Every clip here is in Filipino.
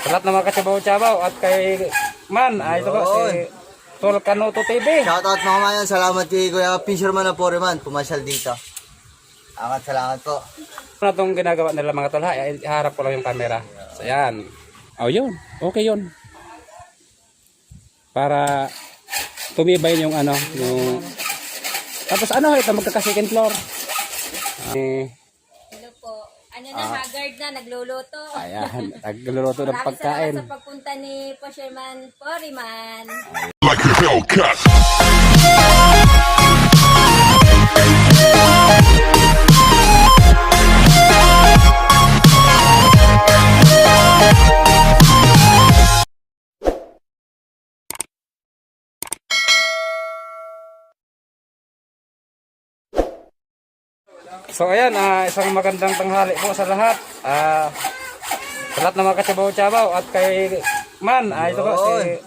Sa lahat ng mga kachabaw-chabaw at kay Man, ay ito po si Tol Kanuto TV. Shoutout mga mayan, salamat kay Kuya Fisherman na Foreman, pumasyal dito. Amat salamat po. Ano itong ginagawa nila mga tol ha? I- Iharap ko lang yung camera. So yan. Oh yun. Okay yun. Para tumibay yung ano, yung... Tapos ano, ito magkaka-second floor. Eh. Ano na, haggard na, nagluluto. ayan, nagluluto ng Maraming pagkain. salamat sa pagpunta ni Pasherman Poriman. like a Hellcat. So ayan, ah, isang magandang tanghali po sa lahat. Ah, sa lahat ng mga kachabaw-chabaw at kay Man, ay ito po si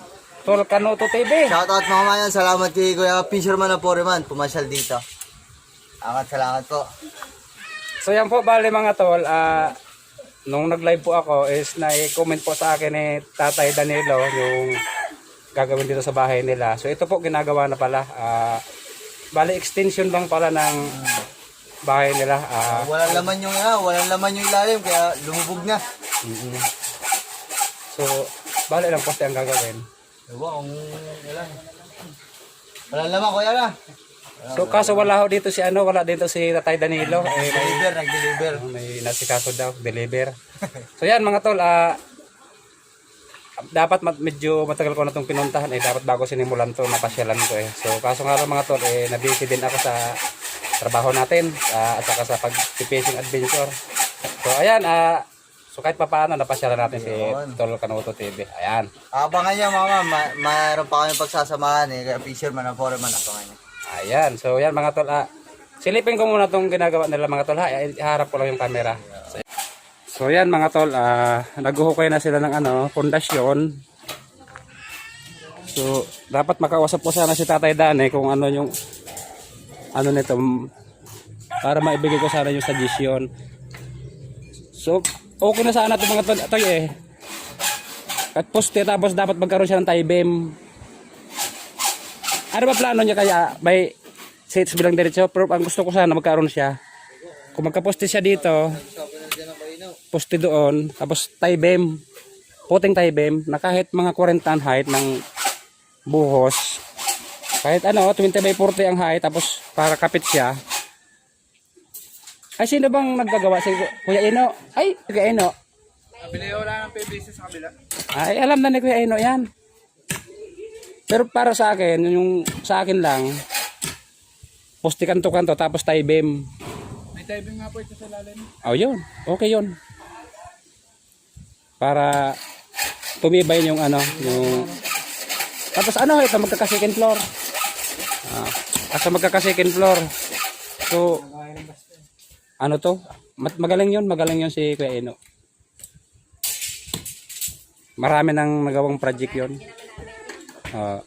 Tol Kanuto TV. Shoutout mga mayan, salamat kay Kuya Fisherman na Foreman, pumasyal dito. Amat salamat po. So yan po bali mga tol, ah nung nag-live po ako is na-comment po sa akin ni Tatay Danilo yung gagawin dito sa bahay nila. So ito po ginagawa na pala. ah bali extension lang pala ng bahay nila. ah Walang laman yung ah, walang laman yung ilalim, kaya lumubog na. mm. So bali lang poste ang gagawin. Diba, kung ilan. Walang laman, kuya na. So kaso wala ho dito si ano, wala dito si Tatay Danilo. Eh, may, Deliver, nag-deliver. may nasikaso daw, deliver. So yan mga tol, ah dapat mat, medyo matagal ko na itong pinuntahan eh. Dapat bago sinimulan to napasyalan ko eh. So kaso nga lang mga tol, eh, nabisi din ako sa trabaho natin ah, at saka sa pag-fishing adventure. So ayan, ah so kahit pa paano napasyalan natin si Yun. Tol Kanuto TV. Ayan. Abangan niya mama, ma mayroon pa kami pagsasamahan eh, kaya Fisherman na Foreman, abangan niya. Ayan. So yan mga tol, ah, silipin ko muna itong ginagawa nila mga tol ha. Iharap ko lang yung camera. So, so yan mga tol, ah, naghuhukay na sila ng ano, pundasyon. So dapat makausap po sana si Tatay Dane kung ano yung ano nito para maibigay ko sana yung suggestion. So okay na sana ito mga tol, eh. At poste tapos dapat magkaroon siya ng tie beam. Ano ba plano niya kaya? May sets bilang diretso. Pero ang gusto ko sana magkaroon siya. Kung magkaposte siya dito, poste doon, tapos tie beam, puting tie beam, na kahit mga 40 height ng buhos, kahit ano, 20 by 40 ang height, tapos para kapit siya. Ay, sino bang naggagawa? Si Kuya Ino? Ay, Kuya Ino. Bili wala ng PVC sa kabila. Ay, alam na ni Kuya Ino yan. Pero para sa akin, yung sa akin lang, poste kanto-kanto tapos tie beam. May diving nga po ito sa lalim. Oh, yun. Okay yun. Para tumibay yung ano, yung... Tapos ano, ito magkaka-second floor. Ah, kasi magkaka-second floor. So, ano to? Mat- Magaling yun, magaling yun si Kuya Eno. Marami nang nagawang project yun. Sabi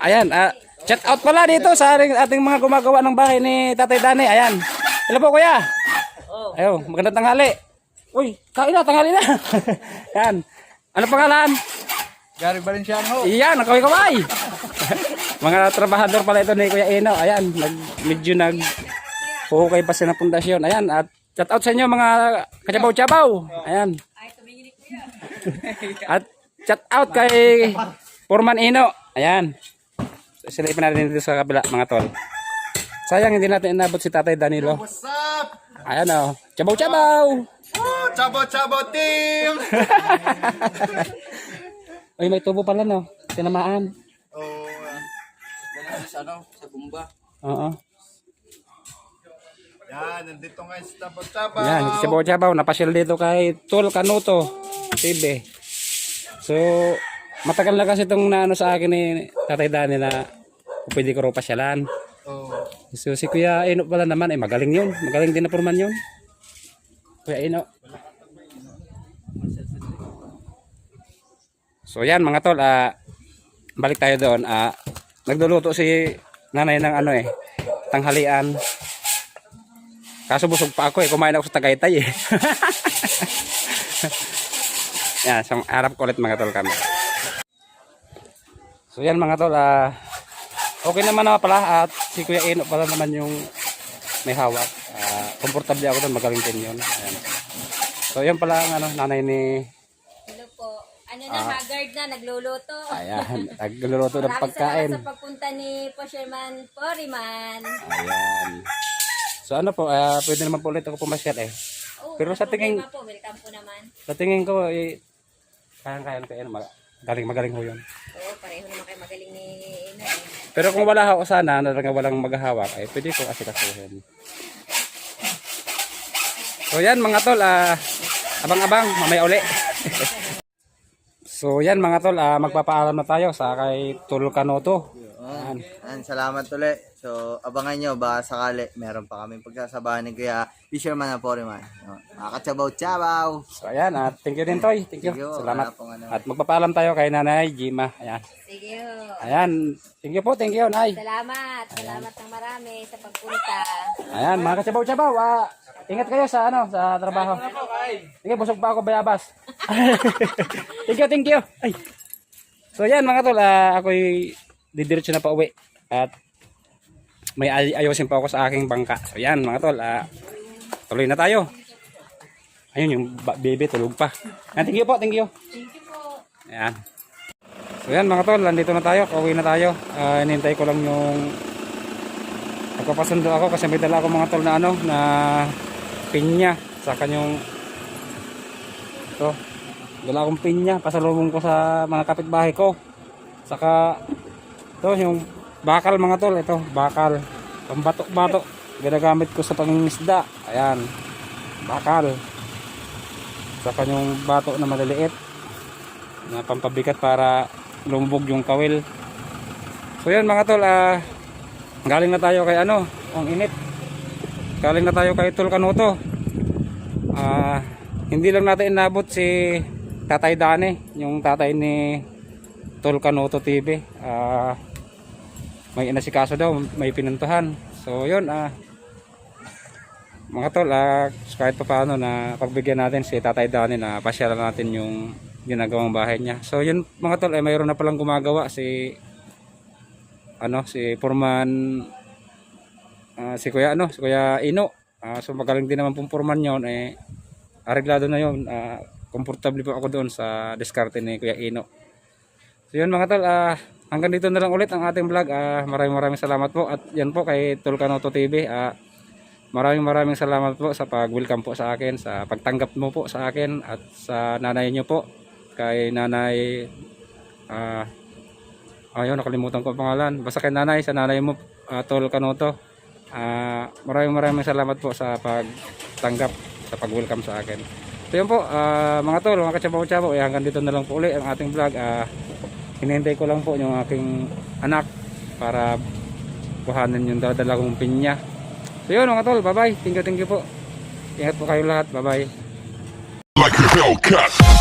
Ayan, ah, chat out pala dito sa ating, ating mga gumagawa ng bahay ni Tatay Dani. Ayan. Hello po kuya. Oh. Ayo, magandang tanghali. Uy, kain na, tanghali na. Yan. Ano pangalan? Gary Valenciano. Iyan, kaway-kaway. mga trabahador pala ito ni Kuya Eno. Ayan, nag, medyo nag hukay pa sila ng pundasyon. Ayan, at chat out sa inyo mga kachabaw-chabaw. Ayan. At chat out kay Foreman Eno. Ayan. Silipin natin dito sa kabila mga tol. Sayang hindi natin inabot si Tatay Danilo. What's up? Ayan o. Chabaw-chabaw. Oh, chabo chabo team! Ay, may tubo pala no. Tinamaan. oh, uh, sa ano, sa bumba. Oo. Yan, nandito nga sa chabo chabo. Yan, si Chabaw-chabaw. Napasyal dito kay Tol Kanuto. TV. So, matagal na kasi itong naano sa akin ni Tatay Dani na pwede ko raw pasyalan. Oh, So si Kuya Eno pala naman ay magaling yun. Magaling din na purman yun. Kuya Eno. So yan mga tol, ah balik tayo doon. Ah nagluluto si nanay ng ano eh, tanghalian. Kaso busog pa ako eh. Kumain ako sa Tagaytay eh. yan, so harap ko ulit mga tol kami. So yan mga tol, ah, okay naman na pala at si Kuya Eno pala naman yung may hawak. Ah, komportable ako doon, magaling din yun. Ayan. So yan pala ang ano, nanay ni Hello po. Ano na, haggard na, nagluluto. Ayan, nagluluto ng pagkain. sa pagpunta ni Posherman Poriman. Ayan. So ano po, ah, pwede naman po ulit ako pumasyal eh. Oh, Pero sa tingin- po, welcome po naman. Sa tingin ko, eh, kayang-kayang ko yan. Mag- Galing, magaling ho yun. Oo, pareho naman kayo magaling ni Ino. eh. Pero kung wala ako sana, na talaga walang maghahawak, eh, pwede ko asikasuhin. So yan mga tol, ah, abang-abang, mamaya uli. so yan mga tol, ah, magpapaalam na tayo sa kay Tul Kanoto. Yan. Salamat ulit. So, abangan nyo, baka sakali, meron pa kaming pagsasabahan ni Kuya Fisherman na Foreman. Makakatsabaw-tsabaw. So ayan, at thank you din Toy. Thank you. Thank you. Salamat. Ano. At magpapaalam tayo kay Nanay Jima. Ayan. Sige. Ayan. Thank you po, thank you, Nay. Salamat. Salamat ng marami sa pagpunta. Ayan, mga kasabaw-sabaw, ah, ingat kayo sa ano, sa trabaho. Sige, busog pa ako bayabas. thank you, thank you. Ay. So yan mga tol, ah, ako'y didiretso na pa uwi. At may ay ayusin pa ako sa aking bangka. So yan mga tol, ah, tuloy na tayo. Ayun yung ba- baby tulog pa. Yan, thank you po, thank you. Thank you po. Ayan. So yan mga tol, nandito na tayo, pauwi na tayo. Ah, inintay ko lang yung nagpapasundo ako kasi may dala ako mga tol na ano, na pinya sa kanyang ito. Dala akong pinya, pasalubong ko sa mga kapitbahay ko. Saka ito yung bakal mga tol, ito, bakal. Pambatok-batok. Ginagamit ko sa pangingisda. Ayan. Bakal. Sa kanyang bato na maliliit na pampabigat para lumubog yung kawil. So yan mga tol, ah, galing na tayo kay ano, ang init. Galing na tayo kay Tol Kanuto. Ah, hindi lang natin inabot si Tatay Dane, yung tatay ni Tol TV. Ah, may inasikaso daw, may pinuntuhan. So yun, ah, mga tol, ah, kahit pa paano na pagbigyan natin si Tatay Dani na pasyalan natin yung ginagawang bahay niya. So yun mga tol, ay mayroon na palang gumagawa si ano si Purman ah, si Kuya ano, si Kuya Ino. Ah, so magaling din naman pong Purman yon eh areglado na yon. Ah, komportable po ako doon sa diskarte ni Kuya Ino. So yun mga tol, ah, hanggang dito na lang ulit ang ating vlog. Ah, maraming maraming salamat po at yan po kay Tulkanoto TV. Ah, Maraming maraming salamat po sa pag-welcome po sa akin, sa pagtanggap mo po sa akin at sa nanay niyo po. Kay nanay, ah, ayun, nakalimutan ko ang pangalan. Basta kay nanay, sa nanay mo, ah, Tol Kanoto. Ah, maraming maraming salamat po sa pagtanggap, sa pag-welcome sa akin. So yun po, ah, mga tol, mga katsabaw-tsabaw, eh, hanggang dito na lang po uli ang ating vlog. Ah, hinihintay ko lang po yung aking anak para kuhanin yung dadala kong pinya. So yun mga tol, bye bye. Thank you, thank you po. Ingat po kayo lahat. Bye bye. Like a Hellcat.